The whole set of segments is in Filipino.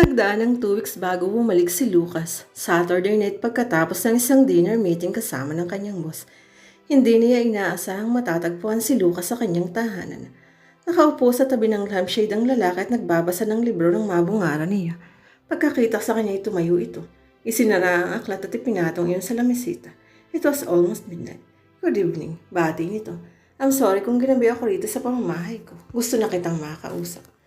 Nagdaan ng two weeks bago bumalik si Lucas, Saturday night pagkatapos ng isang dinner meeting kasama ng kanyang boss. Hindi niya inaasahang matatagpuan si Lucas sa kanyang tahanan. Nakaupo sa tabi ng lampshade ang lalaki at nagbabasa ng libro ng mabungaran niya. Pagkakita sa kanya tumayo ito. Isinara ang aklat at ipinatong iyon sa lamesita. It was almost midnight. Good evening. Bati nito. I'm sorry kung ginabi ako rito sa pamamahay ko. Gusto na kitang makausap.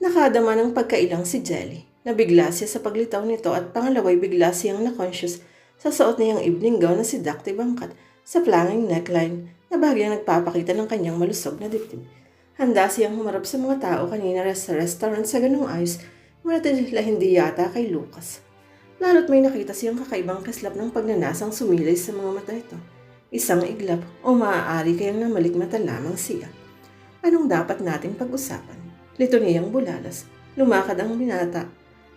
Nakadama ng pagkailang si Jelly. Nabigla siya sa paglitaw nito at pangalaway bigla siyang na-conscious sa suot niyang evening gown na si Dakti Bangkat sa planging neckline na bahagyang nagpapakita ng kanyang malusog na dibdib. Handa siyang humarap sa mga tao kanina sa restaurant sa ganung ayos ngunit tila hindi yata kay Lucas. Lalo't may nakita siyang kakaibang kislap ng pagnanasang sumilay sa mga mata ito. Isang iglap o maaari kayang namalikmata lamang siya. Anong dapat nating pag-usapan? Lito niyang bulalas. Lumakad ang binata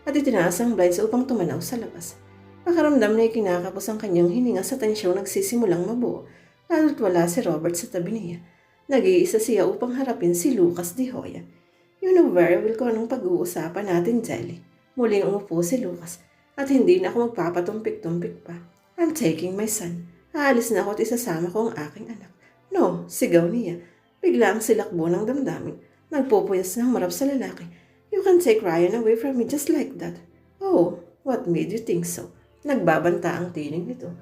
at itinaas ang blinds upang tumanaw sa labas. Pakaramdam na ikinakapos ang kanyang hininga sa tensyong nagsisimulang mabuo, lalo't wala si Robert sa tabi niya. Nag-iisa siya upang harapin si Lucas de Hoya. You know very well kung anong pag-uusapan natin, Jelly. Muling umupo si Lucas at hindi na ako magpapatumpik-tumpik pa. I'm taking my son. Aalis na ako at isasama ko ang aking anak. No, sigaw niya. Bigla ang silakbo ng damdamin. Nagpupuyas ng marap sa lalaki. You can take Ryan away from me just like that. Oh, what made you think so? Nagbabanta ang tinig nito.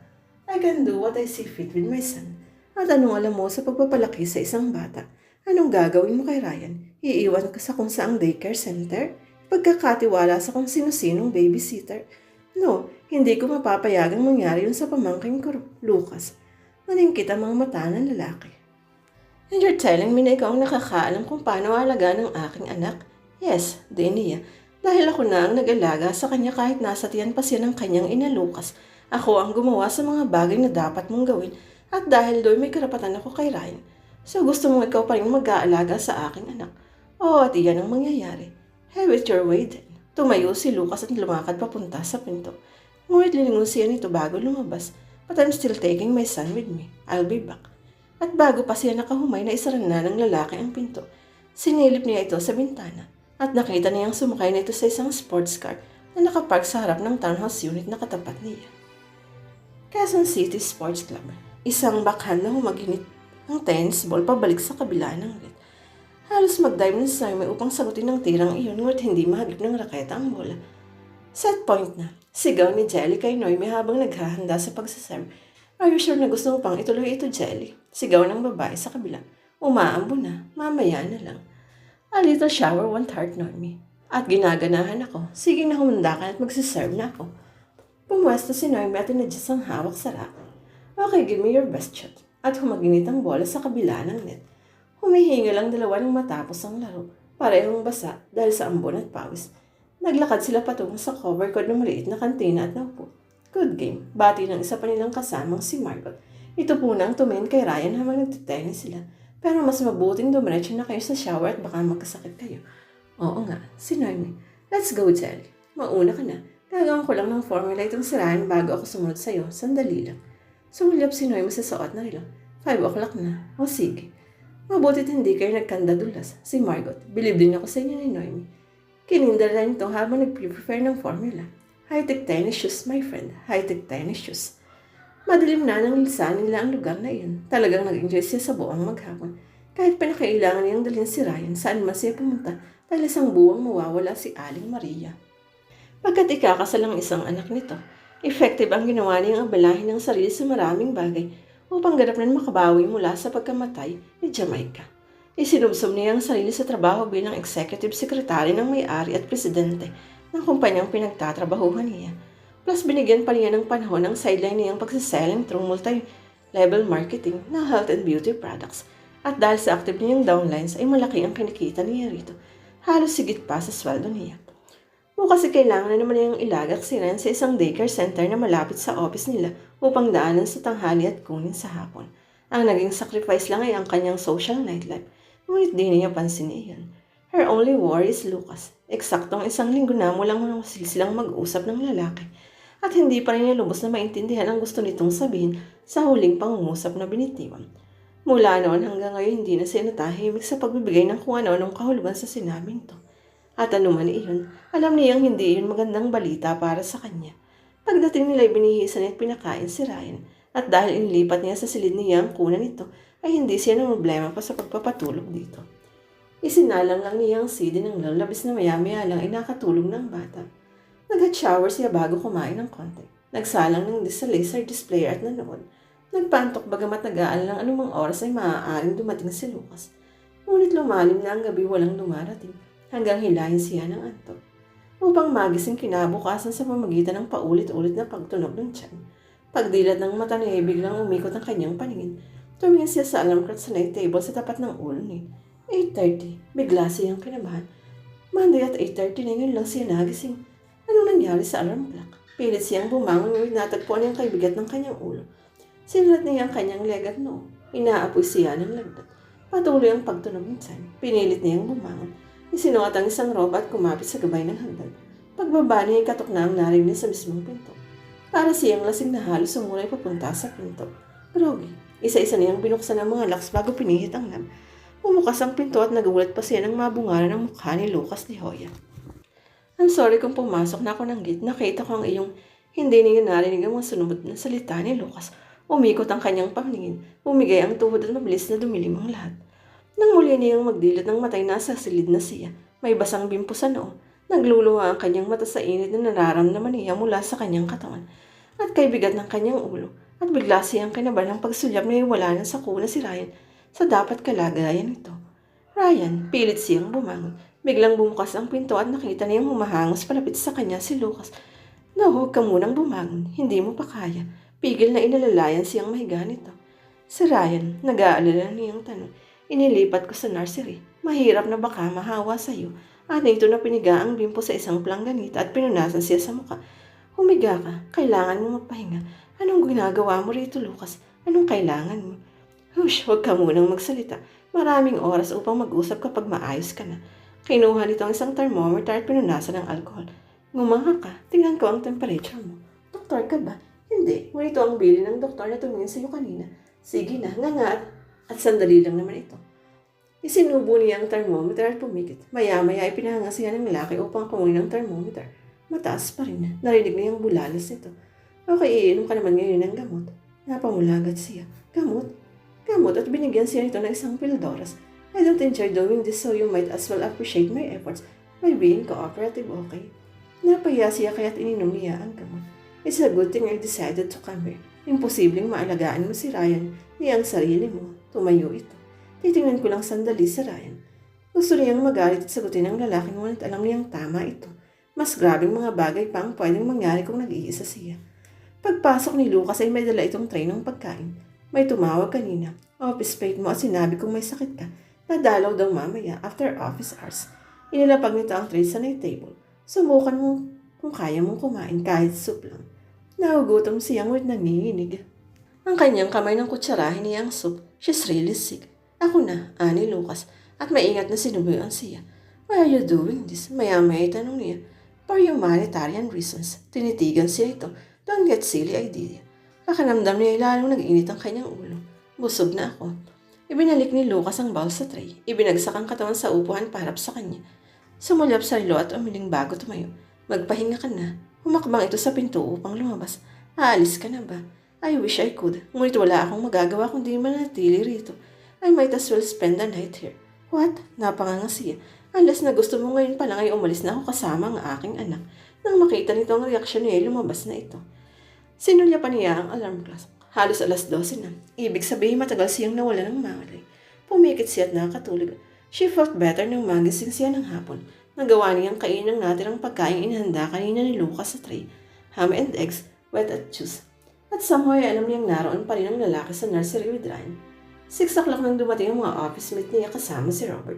I can do what I see fit with my son. At anong alam mo sa pagpapalaki sa isang bata? Anong gagawin mo kay Ryan? Iiwan ka sa kung saang daycare center? Pagkakatiwala sa kung sino-sinong babysitter? No, hindi ko mapapayagang mangyari yun sa pamangking ko, Lucas. Maningkit ang mga mata ng lalaki. And you're telling me na ikaw ang nakakaalam kung paano alagaan ng aking anak? Yes, Denia. Dahil ako na ang nag-alaga sa kanya kahit nasa tiyan pa siya ng kanyang ina Lucas. Ako ang gumawa sa mga bagay na dapat mong gawin at dahil doon may karapatan ako kay Ryan. So gusto mong ikaw pa rin mag-aalaga sa aking anak. Oo, at iyan ang mangyayari. Have it your way then. Tumayo si Lucas at lumakad papunta sa pinto. Ngunit lilingon siya nito bago lumabas. But I'm still taking my son with me. I'll be back. At bago pa siya nakahumay na isara na ng lalaki ang pinto, sinilip niya ito sa bintana at nakita niyang sumakay na ito sa isang sports car na nakapark sa harap ng townhouse unit na katapat niya. Quezon City Sports Club. Isang bakhan na humaginit ang tennis ball pabalik sa kabila ng net. Halos mag-dive na Simon upang sagutin ang tirang iyon ngunit hindi mahagip ng raketa ang bola. Set point na. Sigaw ni Jelly kay Noemi habang naghahanda sa pagsaserve. Are you sure na gusto mo pang ituloy ito, Jelly? Sigaw ng babae sa kabila. Umaambo na. Mamaya na lang. A little shower won't hurt Noemi. At ginaganahan ako. Sige na humanda ka at magsiserve na ako. Pumwesto si Noemi at inadyas ang hawak sa rack. Okay, give me your best shot. At humaginit ang bola sa kabila ng net. Humihinga lang dalawa ng matapos ang laro. Parehong basa dahil sa ambon at pawis. Naglakad sila patungo sa cover code ng maliit na kantina at naupo. Good game. Bati ng isa pa nilang kasamang si Margot. Ito po nang tumingin kay Ryan habang nagtitennis sila. Pero mas mabuting dumiretso na kayo sa shower at baka magkasakit kayo. Oo nga, si Noemi. Let's go, Jelly. Mauna ka na. Gagawin ko lang ng formula itong sirahan bago ako sumunod sa'yo. Sandali lang. Sumulyap si Noemi sa suot na rilo. Five o'clock na. O sige. Mabutit hindi kayo nagkandadulas. Si Margot. Bilib din ako sa inyo ni Noemi. Kinindala nito habang nag-prepare ng formula. High-tech tennis shoes, my friend. High-tech tennis shoes. Madilim na nang lisanin nila ang lugar na iyon. Talagang nag-enjoy siya sa buong maghapon. Kahit pinakailangan niyang dalhin si Ryan saan man siya pumunta dahil isang buwang mawawala si Aling Maria. Pagkat ikakasal ang isang anak nito, effective ang ginawa niyang abalahin ng sarili sa maraming bagay upang ganap na makabawi mula sa pagkamatay ni Jamaica. Isinubsob niya ang sarili sa trabaho bilang executive secretary ng may-ari at presidente ng kumpanyang pinagtatrabahuhan niya. Plus binigyan pa niya ng panahon ang sideline niyang pagsiselling through multi-level marketing ng health and beauty products. At dahil sa active niyang downlines ay malaki ang kinikita niya rito. Halos sigit pa sa sweldo niya. O kasi kailangan na naman niyang ilagak si Ren sa isang daycare center na malapit sa office nila upang daanan sa tanghali at kunin sa hapon. Ang naging sacrifice lang ay ang kanyang social nightlife. Ngunit di niya pansin iyon. Her only worry is Lucas. Eksaktong isang linggo na mulang silang mag-usap ng lalaki. At hindi pa rin niya lubos na maintindihan ang gusto nitong sabihin sa huling pangungusap na binitiwan. Mula noon hanggang ngayon hindi na siya natahimik sa pagbibigay ng kung ano-anong kahulugan sa sinabing to. At ano man iyon, alam niyang hindi iyon magandang balita para sa kanya. Pagdating nila binihisan at pinakain si Ryan. At dahil inilipat niya sa silid niya ang kunan nito, ay hindi siya ng problema pa sa pagpapatulog dito. Isinalang lang niya ang CD ng lalo labis na maya-maya lang ay nakatulog ng bata. Nag-hot shower siya bago kumain ng konti. Nagsalang ng sa laser displayer at nanood. Nagpantok bagamat nag-aalala ng anumang oras ay maaaring dumating si Lucas. Ngunit lumalim na ang gabi walang dumarating hanggang hilahin siya ng antok. Upang magising kinabukasan sa pamagitan ng paulit-ulit na pagtunog ng tiyan. Pagdilat ng mata niya ay biglang umikot ang kanyang paningin. Tumingin siya sa alarm clock sa night table sa tapat ng ulo niya. 8.30. Bigla siyang kinabahan. Monday at 8.30 na yun lang siya nagising. Anong nangyari sa alarm clock? Pilit siyang bumangon ngunit natagpuan niya ang kaibigat ng kanyang ulo. Sinulat niya ang kanyang leg at. Inaapoy siya ng lagdat. Patuloy ang pagtunog tiyan. Pinilit niyang bumangon. Isinuot ang isang roba at kumapit sa gabay ng hagdan. Pagbaba niya ay katok na ang narinig sa mismong pinto. Para siyang lasing na halos sumulay papunta sa pinto. Grogi, isa-isa niyang binuksan ang mga locks bago pinihit ang lamp. Bumukas ang pinto at nagulat pa siya ng mabungaran ng mukha ni Lucas de Hoya. I'm sorry kung pumasok na ako ng gate. Nakita ko ang iyong hindi niya narinig ang mga sunod na salita ni Lucas. Umikot ang kanyang paningin. Umigay ang tuhod at mabilis na dumilim ang lahat. Nang muli niyang magdilat ng matay nasa silid na siya, may basang bimpo sa noo. Nagluluha ang kanyang mata sa init na nararamdaman niya mula sa kanyang katawan at kay bigat ng kanyang ulo at bigla siyang kinabahan ng pagsulyap na wala na sa kuna si Ryan sa dapat kalagayan nito. Ryan, pilit siyang bumangon. Biglang bumukas ang pinto at nakita niyang humahangos palapit sa kanya si Lucas. No, huwag ka munang bumangon. Hindi mo pa kaya. Pigil na inalalayan siyang mahiga nito. Si Ryan, nag-aalala niyang tanong. Inilipat ko sa nursery. Mahirap na baka mahawa sa'yo. At ito na piniga ang bimpo sa isang plangganita at pinunasan siya sa muka. Humiga ka. Kailangan mo magpahinga. Anong ginagawa mo rito, Lucas? Anong kailangan mo? Hush, huwag ka munang magsalita. Maraming oras upang mag-usap kapag maayos ka na. Kinuha nito ang isang thermometer at pinunasan ng alcohol. Ngumanga ka. Tingnan ko ang temperature mo. Doktor ka ba? Hindi. Ngunit ang bili ng doktor na tumingin sa iyo kanina. Sige na, nga nga. At sandali lang naman ito. Isinubo niya ang thermometer at pumikit. Maya-maya ay pinahanga siya ng lalaki upang kumunin ang thermometer. Mataas pa rin. Narinig niya ang bulalas nito. Okay, iinom ka naman ngayon ng gamot. Napamulagat siya. Gamot? Gamot at binigyan siya nito ng isang pildoras. I don't enjoy doing this so you might as well appreciate my efforts by being cooperative, okay? Napaya siya kaya't ininom niya ang gamot. It's a good thing I decided to come here. Imposibleng maalagaan mo si Ryan, ni ang sarili mo. Tumayo ito. Titingnan ko lang sandali sa Ryan. Gusto niyang magalit at sagutin ang lalaki ngunit alam niyang tama ito. Mas grabing mga bagay pa ang pwedeng mangyari kung nag-iisa siya. Pagpasok ni Lucas ay may dala itong tray ng pagkain. May tumawag kanina. Office plate mo at sinabi kong may sakit ka. Nadalaw daw mamaya after office hours. Inilapag nito ang tray sa night table. Subukan mo kung kaya mong kumain kahit soup lang. Nagugutom siyang with nanginginig. Ang kanyang kamay ng kutsarahin niya ang soup. She's really sick. Ako na, ani Lucas, at maingat na sinubuyuan siya. Why are you doing this? Maya-maya tanong niya. For humanitarian reasons. Tinitigan siya ito. Don't get silly idea. Pakanamdam niya lalong nag-init ang kanyang ulo. Busog na ako. Ibinalik ni Lucas ang bowl sa tray. Ibinagsak ang katawan sa upuan parap sa kanya. Sumulyap sa relo at umiling bago tumayo. Magpahinga ka na. Humakbang ito sa pinto upang lumabas. Aalis ka na ba? I wish I could. Ngunit wala akong magagawa kundi manatili rito. I might as well spend the night here. What? Napanganga siya. Unless na gusto mo ngayon pa lang ay umalis na ako kasama ang aking anak. Nang makita nito ang reaksyon niya, lumabas na ito. Sinulya pa niya ang alarm clock. Halos alas 12 na. Ibig sabihin matagal siyang nawala ng malay. Pumikit siya at nakatulog. She felt better nang magising siya ng hapon. Nagawa niyang kainin ng natirang pagkain inihanda kanina ni Lucas sa tray. Ham and eggs, wet at juice. At somehow ay alam niyang naroon pa rin ang lalaki sa nursery with Ryan. Six o'clock nang dumating ang mga office mate niya kasama si Robert.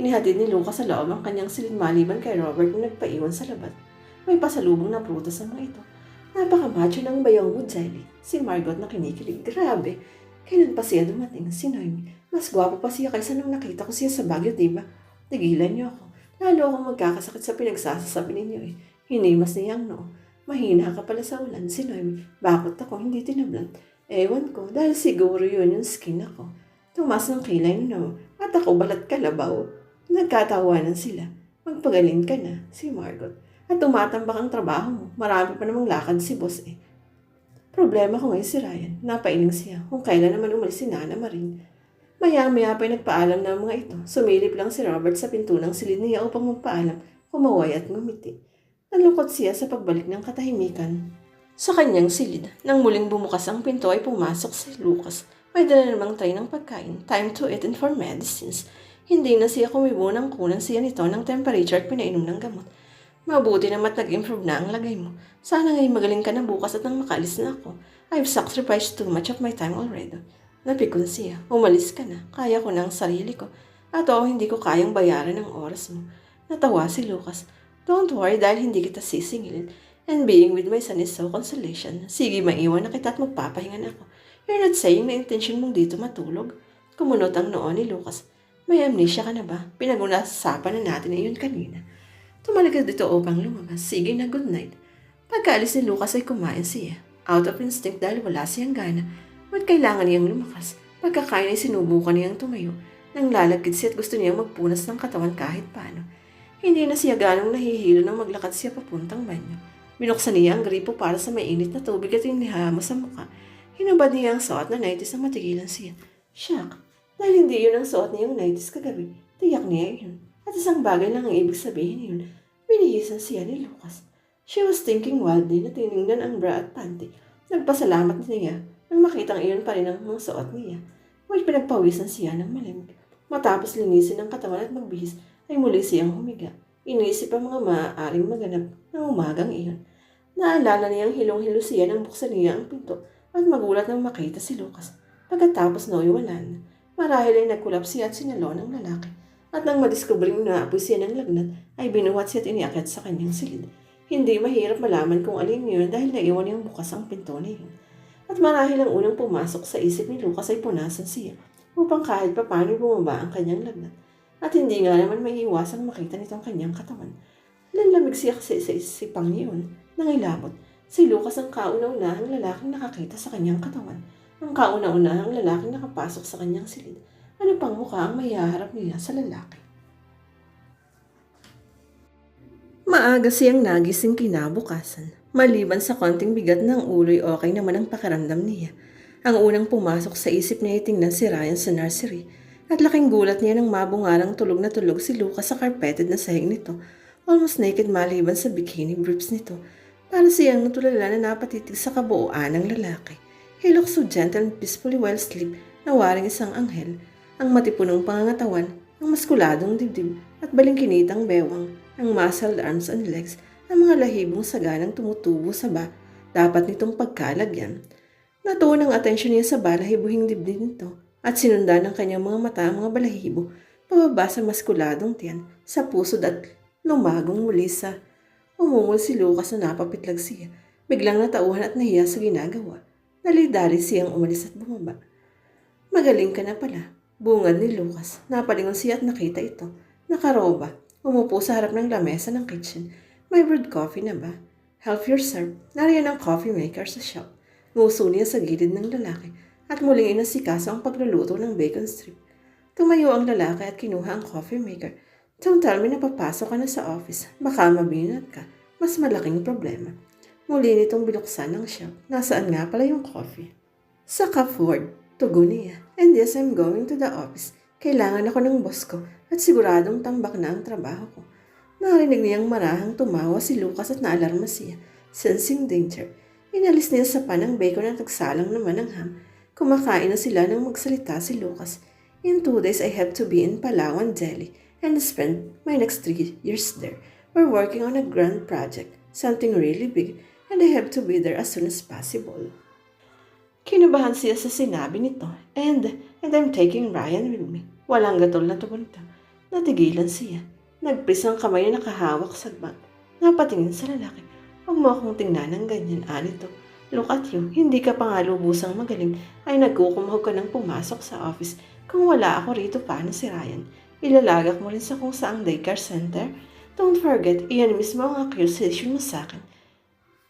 Inihatid ni Lucas sa loob ang kanyang silid maliban kay Robert na nagpaiwan sa labat. May pasalubong na prutas ang mga ito. Napaka-macho ng bayang mo, Jelly. Si Margot na kinikilig. Grabe. Kailan pa siya dumating? Si Noemi. Mas gwapo pa siya kaysa nung nakita ko siya sa Baguio, diba? Tigilan niyo ako. Lalo akong magkakasakit sa pinagsasasabi ninyo eh. Hinimas niya ang noo. Mahina ka pala sa ulan, si Noemi. Bakit ako hindi tinablan? Ewan ko, dahil siguro yun yung skin ako. Tumas ng kilay no, at ako balat kalabaw. Nagkatawanan sila. Magpagaling ka na, si Margot. At tumatambak ang trabaho mo. Marami pa namang lakad si boss eh. Problema ko ngayon si Ryan. Napailing siya kung kailan naman umalis si Nana Marin. Maya-maya pa nagpaalam ng mga ito. Sumilip lang si Robert sa pinto ng silid niya upang magpaalam, kumaway at ngumiti. Nalungkot siya sa pagbalik ng katahimikan. Sa kanyang silid, nang muling bumukas ang pinto ay pumasok si Lucas. May dala namang tray ng pagkain, time to eat and for medicines. Hindi na siya kumibo ng kunan siya nito ng temperature at pinainom ng gamot. Mabuti naman nag-improve na ang lagay mo. Sana ngayon magaling ka na bukas at nang makaalis na ako. I've sacrificed too much of my time already. Napikon siya. Umalis ka na. Kaya ko na ang sarili ko. At oo, hindi ko kayang bayaran ang oras mo. Natawa si Lucas. Don't worry dahil hindi kita sisingilin. And being with my son is so consolation. Sige, maiwan na kita at magpapahinga na ako. You're not saying na intention mong dito matulog. Kumunot ang noon ni Lucas. May amnesia ka na ba? Pinag-unasapan na natin na kanina. Tumalik ka dito upang lumabas. Sige na, good night. Pagkaalis ni Lucas ay kumain siya. Out of instinct dahil wala siyang gana. Ba't kailangan niyang lumakas? Pagkakain ay sinubukan niyang tumayo. Nang lalagkid siya at gusto niyang magpunas ng katawan kahit paano. Hindi na siya ganong nahihilo nang maglakad siya papuntang banyo. Binuksan niya ang gripo para sa mainit na tubig at inihama sa muka. Hinubad niya ang suot na nighties na matigilan siya. Shock! Dahil hindi yun ang suot niyang nighties kagabi. Tiyak niya yun. At isang bagay lang ang ibig sabihin yun. Binihisan siya ni Lucas. She was thinking wildly na tinignan ang bra at panty. Nagpasalamat niya nang makitang iyon pa rin ang suot niya. May pinagpawisan siya ng malamig. Matapos linisin ang katawan at magbihis, ay muli siyang humiga. Inisip ang mga maaaring maganap ng umagang iyon. Naalala niyang hilong-hilo siya nang buksan niya ang pinto at magulat nang makita si Lucas. Pagkatapos na iwalan, marahil ay nagkulap siya at sinalo ng lalaki. At nang madiskubring na apoy siya ng lagnat, ay binuhat siya at iniakyat sa kanyang silid. Hindi mahirap malaman kung alin yun dahil naiwan niyang bukas ang pinto na yun. At marahil ang unang pumasok sa isip ni Lucas ay punasan siya upang kahit pa paano bumaba ang kanyang lagnat. At hindi nga naman may iwasang makita nitong kanyang katawan. Lanlamig siya kasi sa isipang iyon. Nangilabot, si Lucas ang kauna-unahang lalaking nakakita sa kanyang katawan. Ang kauna-unahang lalaking nakapasok sa kanyang silid. Ano pang mukha ang mayaharap niya sa lalaki? Maaga siyang nagising kinabukasan. Maliban sa konting bigat ng ulo'y okay naman ang pakiramdam niya. Ang unang pumasok sa isip niya ay tingnan si Ryan sa nursery. At laking gulat niya nang mabungarang tulog na tulog si Lucas sa carpeted na sahig nito. Almost naked maliban sa bikini briefs nito. Para siyang natulala na napatitig sa kabuuan ng lalaki. He looked so gentle and peacefully while asleep na waring isang anghel. Ang matipunong pangangatawan, ang maskuladong dibdib at balingkinitang bewang, ang muscled arms and legs, ang mga lahibong saganang tumutubo sa ba, dapat nitong pagkalagyan. Natuon ang atensyon niya sa balahibuhing dibdib nito at sinundan ng kanyang mga mata ang mga balahibo pababa sa maskuladong tiyan, sa pusod at lumagong muli sa umungol si Lucas na napapitlag siya. Biglang natauhan at nahiya sa ginagawa. Nalidari siyang umalis at bumaba. Magaling ka na pala. Bungad ni Lucas. Napalingon siya at nakita ito. Nakaroba. Umupo sa harap ng lamesa ng kitchen. May brewed coffee na ba? Help yourself. Nariyan ang coffee maker sa shop. Nguso niya sa gilid ng lalaki at muling inasikaso ang pagluluto ng bacon strip. Tumayo ang lalaki at kinuha ang coffee maker. Don't tell me na papasok ka na sa office. Baka mabinat ka. Mas malaking problema. Muli nitong binuksan ng shop. Nasaan nga pala yung coffee? Sa cupboard. Tugon niya. And yes, I'm going to the office. Kailangan ako ng boss ko at siguradong tambak na ang trabaho ko. Narinig niyang marahang tumawa si Lucas at naalarma siya. Sensing danger. Inalis niya sa pan ang bacon at nagsalang naman ng ham. Kumakain na sila nang magsalita si Lucas. In two days, I have to be in Palawan, Delhi, and spend my next three years there. We're working on a grand project, something really big, and I have to be there as soon as possible. Kinabahan siya sa sinabi nito, and, and I'm taking Ryan with me. Walang gatol na tugon ito. Natigilan siya. Nagpis ang kamay na nakahawak sa bag. Napatingin sa lalaki. Huwag mo akong tingnan ng ganyan, anito. Look at you, hindi ka pa lubusang magaling ay nagkukumahog ka nang pumasok sa office. Kung wala ako rito, paano si Ryan? Ilalagak mo rin sa kung saang daycare center? Don't forget, iyan mismo ang accusation mo sa akin.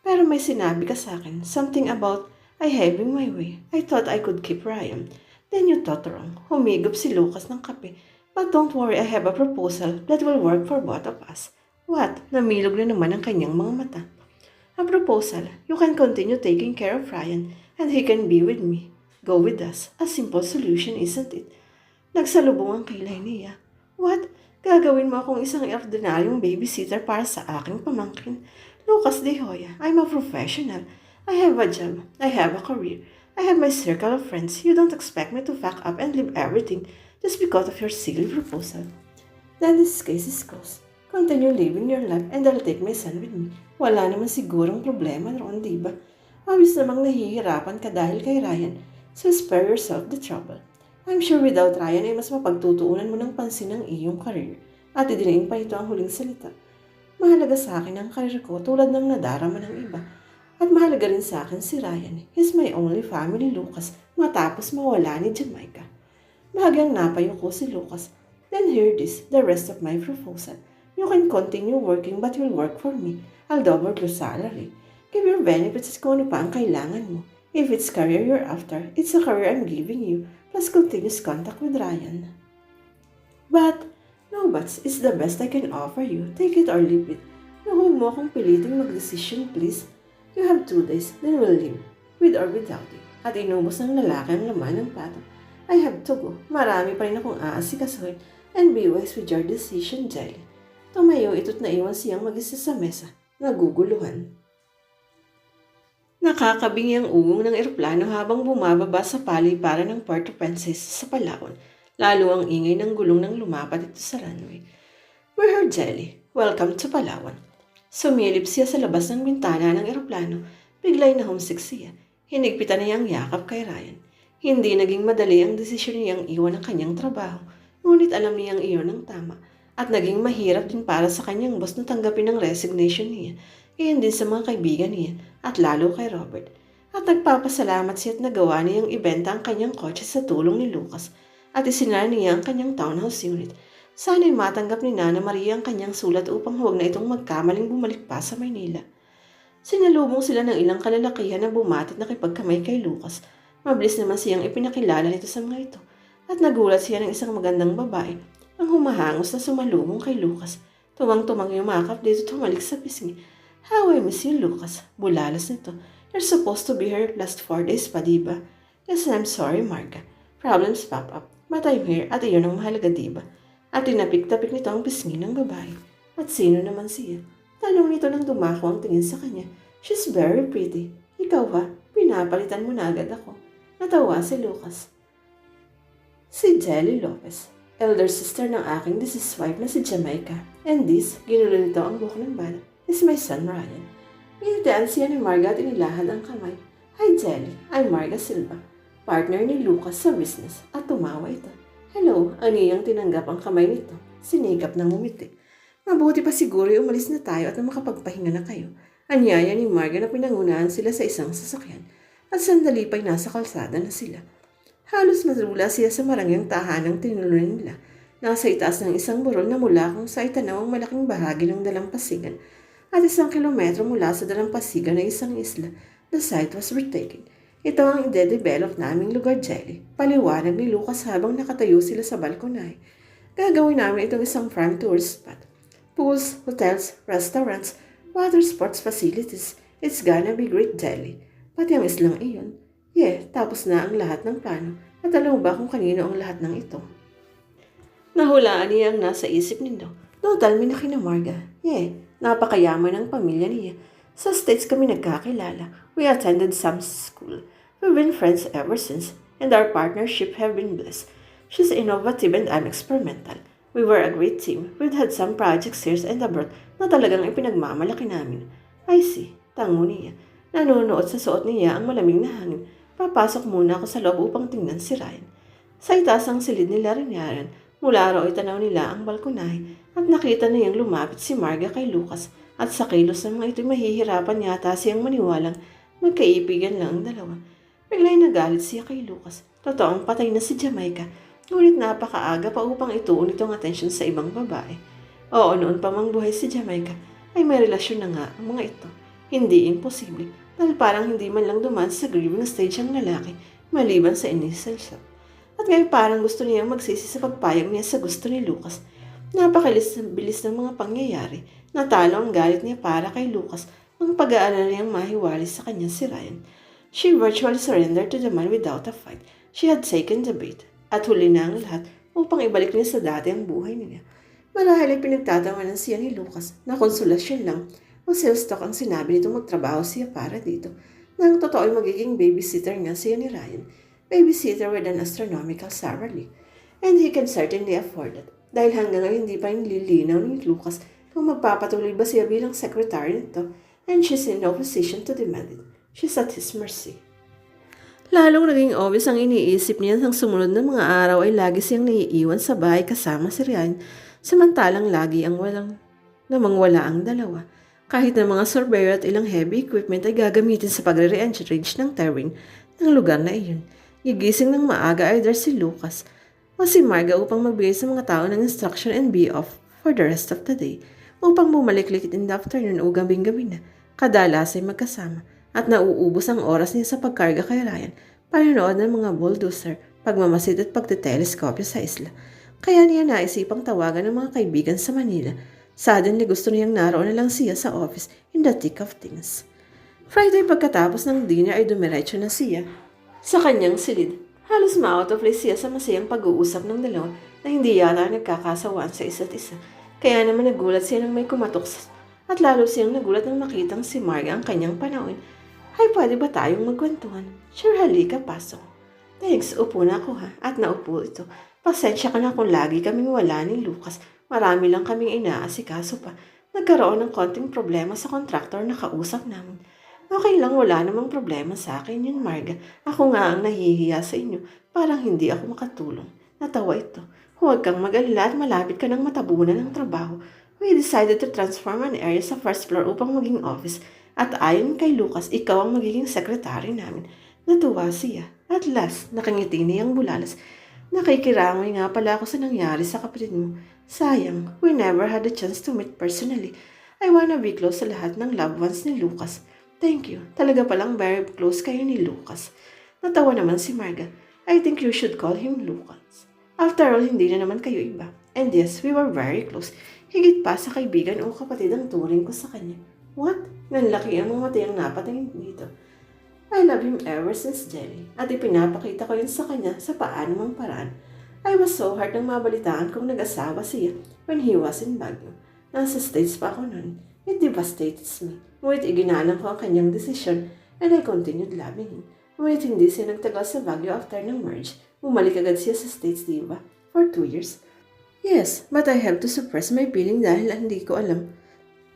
Pero may sinabi ka sa akin, something about I having my way. I thought I could keep Ryan. Then you thought wrong. Humigop si Lucas ng kape. But don't worry, I have a proposal that will work for both of us. What? Namilog na naman ang kanyang mga mata. A proposal. You can continue taking care of Ryan and he can be with me. Go with us. A simple solution, isn't it? Nagsalubong ang kilay niya. What? Gagawin mo akong isang ordinaryong babysitter para sa aking pamangkin. Lucas De Hoya, I'm a professional. I have a job. I have a career. I have my circle of friends. You don't expect me to fuck up and leave everything just because of your silly proposal. Then this case is closed. Continue living your life and I'll take my son with me. Wala naman sigurong problema roon, di ba? Obvious namang nahihirapan ka dahil kay Ryan, so spare yourself the trouble. I'm sure without Ryan ay mas mapagtutuunan mo ng pansin ang iyong career. At idiniin pa ito ang huling salita. Mahalaga sa akin ang karir ko tulad ng nadarama ng iba. At mahalaga rin sa akin si Ryan. He's my only family, Lucas, matapos mawala ni Jamaica. Bahagyang napayo ko si Lucas. Then hear this, the rest of my proposal. You can continue working but you'll work for me. I'll double your salary. Give your benefits kung ano pa ang kailangan mo. If it's career you're after, it's a career I'm giving you, plus continuous contact with Ryan. But, no buts, it's the best I can offer you. Take it or leave it. Huwag mo akong piliting mag-decision, please. You have two days, then we'll leave. With or without you. At inubos ng lalaki ang laman ng plato. I have to go. Marami pa rin akong aasikasuhin. And be wise with your decision, Jelly. Tumayo ito't naiwan siyang mag-isa sa mesa. Naguguluhan. Nakakabingi ang ugong ng eroplano habang bumababa sa paliparan ng Puerto Princesa sa Palawan. Lalo ang ingay ng gulong ng lumapat ito sa runway. We're her jelly. Welcome to Palawan. Sumilip siya sa labas ng bintana ng eroplano. Biglay na homesick siya. Hinigpitan niya ang yakap kay Ryan. Hindi naging madali ang desisyon niyang iwan ang kanyang trabaho. Ngunit alam niyang iyon ang tama. At naging mahirap din para sa kanyang boss na tanggapin ang resignation niya. Gayon din sa mga kaibigan niya at lalo kay Robert. At nagpapasalamat siya at nagawa niyang ibenta ang kanyang kotse sa tulong ni Lucas at isinara niya ang kanyang townhouse unit. Sana'y matanggap ni Nana Maria ang kanyang sulat upang huwag na itong magkamaling bumalik pa sa Maynila. Sinalubong sila ng ilang kalalakihan na bumatit na kipagkamay kay Lucas. Mabilis naman siyang ipinakilala nito sa mga ito. At nagulat siya ng isang magandang babae ang humahangos na sumalubong kay Lucas. Tumang-tumang yumakap dito tumalik sa pisngi. How I miss you, Lucas. Bulalas nito. You're supposed to be here last four days pa, diba? Yes, I'm sorry, Marga. Problems pop up. But I'm here at iyon ang mahalaga, diba? At tinapik-tapik nito ang pisngi ng babae. At sino naman siya? Tanong nito nang dumako ang tingin sa kanya. She's very pretty. Ikaw ha, pinapalitan mo na agad ako. Natawa si Lucas. Si Jelly Lopez, elder sister ng aking deceased wife na si Jamaica. And this, ginulo nito ang buhok ng bala, is my son Ryan. Ginitian siya ni Marga at inilahad ang kamay. Hi Jelly, I'm Marga Silva, partner ni Lucas sa business. At tumawa ito. Hello, aniyang tinanggap ang kamay nito. Sinikap ng umiti. Mabuti pa siguro ay umalis na tayo at na makapagpahinga na kayo. Anyaya ni Marga na pinangunahan sila sa isang sasakyan. At sandali pa'y nasa kalsada na sila. Halos madula siya sa marangyang tahanang tinulunan nila. Nasa itaas ng isang burol na mula kung sa itanaw ang malaking bahagi ng dalampasigan at isang kilometro mula sa dalampasigan na isang isla. The site was breathtaking. Ito ang ide-develop naming lugar, Jelly. Paliwanag ni Lucas habang nakatayo sila sa balkonay. Gagawin namin itong isang prime tourist spot. Pools, hotels, restaurants, water sports facilities. It's gonna be great, Jelly. Pati ang islang iyon. Yeah, tapos na ang lahat ng plano. At alam ba kung kanino ang lahat ng ito? Nahulaan niya ang nasa isip nito. Tell me na Marga. Yeah, napakayaman ng pamilya niya. Sa States kami nagkakilala. We attended some school. We've been friends ever since, and our partnership have been blessed. She's innovative and I'm experimental. We were a great team. We've had some projects here and abroad na talagang ipinagmamalaki namin. I see. Tango niya. Nanonood sa suot niya ang malamig na hangin. Papasok muna ako sa loob upang tingnan si Ryan. Sa itaas ang silid nila rinyaran, mula raw itanaw nila ang balkonahe at nakita niyang lumapit si Marga kay Lucas at sa kilos ng mga ito mahihirapan yata siyang maniwalang magkaibigan lang ang dalawa. Biglay nagalit siya kay Lucas. Totoong patay na si Jamaica, ngunit napakaaga pa upang ituon itong atensyon sa ibang babae. Oo, noon pa mang buhay si Jamaica, ay may relasyon na nga ang mga ito. Hindi imposible, dahil parang hindi man lang dumaan sa grieving stage ang lalaki, maliban sa initial shock. At ngayon parang gusto niyang magsisi sa pagpayag niya sa gusto ni Lucas. Napakalis bilis ng mga pangyayari. Natalo ang galit niya para kay Lucas ang pag-aalala niyang mahiwalay sa kanya si Ryan. She virtually surrendered to the man without a fight. She had taken the bait. At huli na ang lahat upang ibalik niya sa dati ang buhay niya. Marahil ay pinagtatawanan siya ni Lucas na konsolasyon lang o sales talk ang sinabi nito magtrabaho siya para dito. Nang totoo ay magiging babysitter nga siya ni Ryan. Babysitter with an astronomical salary. And he can certainly afford it. Dahil hanggang ngayon hindi pa nililinaw ni Lucas kung magpapatuloy ba siya bilang secretary nito and she's in no position to demand it. She's at his mercy. Lalong naging obvious ang iniisip niya sang sumunod na mga araw ay lagi siyang naiiwan sa bahay kasama si Ryan, samantalang lagi ang walang namang wala ang dalawa. Kahit na mga surveyor at ilang heavy equipment ay gagamitin sa pagre-re-encourage ng terrain ng lugar na iyon. Gigising ng maaga either si Lucas o si Marga upang magbigay sa mga tao ng instruction and be off for the rest of the day upang bumalik-likit in the afternoon o gabing-gabi na. Kadalas ay magkasama at nauubos ang oras niya sa pagkarga kay Ryan, panonood ng mga bulldozer, pagmamasid at pagteteleskopyo sa isla. Kaya niya naisipang tawagan ng mga kaibigan sa Manila. Suddenly gusto niyang naroon na lang siya sa office in the thick of things. Friday pagkatapos ng dinner ay dumiretso na siya sa kanyang silid. Halos ma-out of place siya sa masayang pag-uusap ng dalawa na hindi yata nagkakasawaan sa isa't isa. Kaya naman nagulat siya nang may kumatok sa- at lalo siyang nagulat nang makitang si Marga ang kanyang panahon. Ay, pwede ba tayong magkwentuhan? Sure, halika, pasok. Thanks, upo na ako ha. At naupo ito. Pasensya ka na kung lagi kaming wala ni Lucas. Marami lang kaming inaasikaso pa. Nagkaroon ng konting problema sa kontraktor na kausap namin. Okay lang, wala namang problema sa akin yun, Marga. Ako nga ang nahihiya sa inyo. Parang hindi ako makatulong. Natawa ito. Huwag kang mag-alala at malapit ka ng matabunan ng trabaho. We decided to transform an area sa first floor upang maging office. At ayon kay Lucas, ikaw ang magiging sekretary namin. Natuwa siya. At last, nakangiti niyang bulalas. Nakikirangoy nga pala ako sa nangyari sa kapatid mo. Sayang, we never had a chance to meet personally. I wanna be close sa lahat ng loved ones ni Lucas. Thank you. Talaga palang very close kayo ni Lucas. Natawa naman si Marga. I think you should call him Lucas. After all, hindi na naman kayo iba. And yes, we were very close. Higit pa sa kaibigan o kapatid ang turing ko sa kanya. What? Nanlaki ang mga matayang napatingin dito. I love him ever since Jelly. At ipinapakita ko yun sa kanya sa paano mang paraan. I was so hurt nang mabalitaan kong nag-asawa siya when he was in Baguio. Nasa States pa ako noon. It devastates me. Ngunit iginalang ko ang kanyang desisyon and I continued loving him. Ngunit hindi siya nagtagal sa Baguio after ng merge. Bumalik agad siya sa States, di ba? For two years. Yes, but I have to suppress my feeling dahil hindi ko alam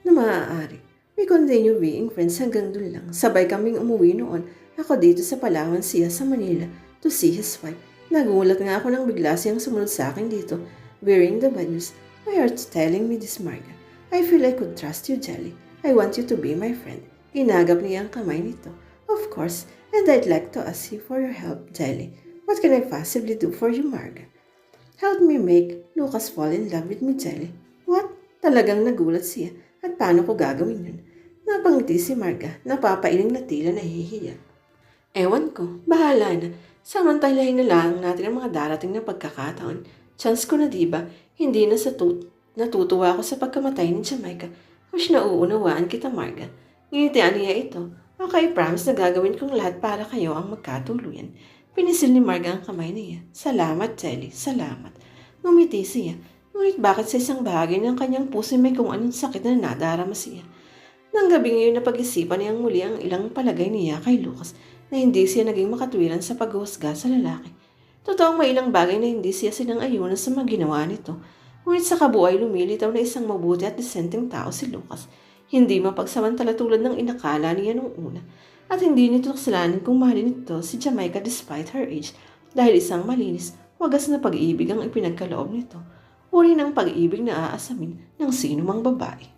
na maaari. We continue being friends hanggang dun lang. Sabay kaming umuwi noon. Ako dito sa Palawan, siya sa Manila to see his wife. Nagulat nga ako nang bigla siyang sumunod sa akin dito. Bearing the bad news, are you telling me this, Marga? I feel I could trust you, Jelly. I want you to be my friend. Ginagap niya ang kamay nito. Of course, and I'd like to ask you for your help, Jelly. What can I possibly do for you, Marga? Help me make Lucas fall in love with me, Jelly. What? Talagang nagulat siya. At paano ko gagawin yun? Napangiti si Marga, napapailing na tila nahihiya. Ewan ko, bahala na. Samantalahin na lang natin ang mga darating na pagkakataon. Chance ko na diba, hindi na sa tut natutuwa ako sa pagkamatay ni Jamaica. Wish na uunawaan kita, Marga. Ngitian niya ito. Okay, promise na gagawin kong lahat para kayo ang magkatuluyan. Pinisil ni Marga ang kamay niya. Salamat, Jelly. Salamat. Ngumiti siya. Ngunit bakit sa isang bahagi ng kanyang puso may kung anong sakit na nadarama siya? Nang gabi ngayon na pag-isipan niyang muli ang ilang palagay niya kay Lucas na hindi siya naging makatwiran sa paghusga sa lalaki. Totoong may ilang bagay na hindi siya sinang-ayunan sa mga ginawa nito. Ngunit sa kabuay lumilitaw na isang mabuti at disenteng tao si Lucas. Hindi mapagsamantala tulad ng inakala niya nung una. At hindi nito kasalanan kung mahalin nito si Jamaica despite her age dahil isang malinis, wagas na pag-ibig ang ipinagkaloob nito uri ng pag-ibig na aasamin ng sino mang babae.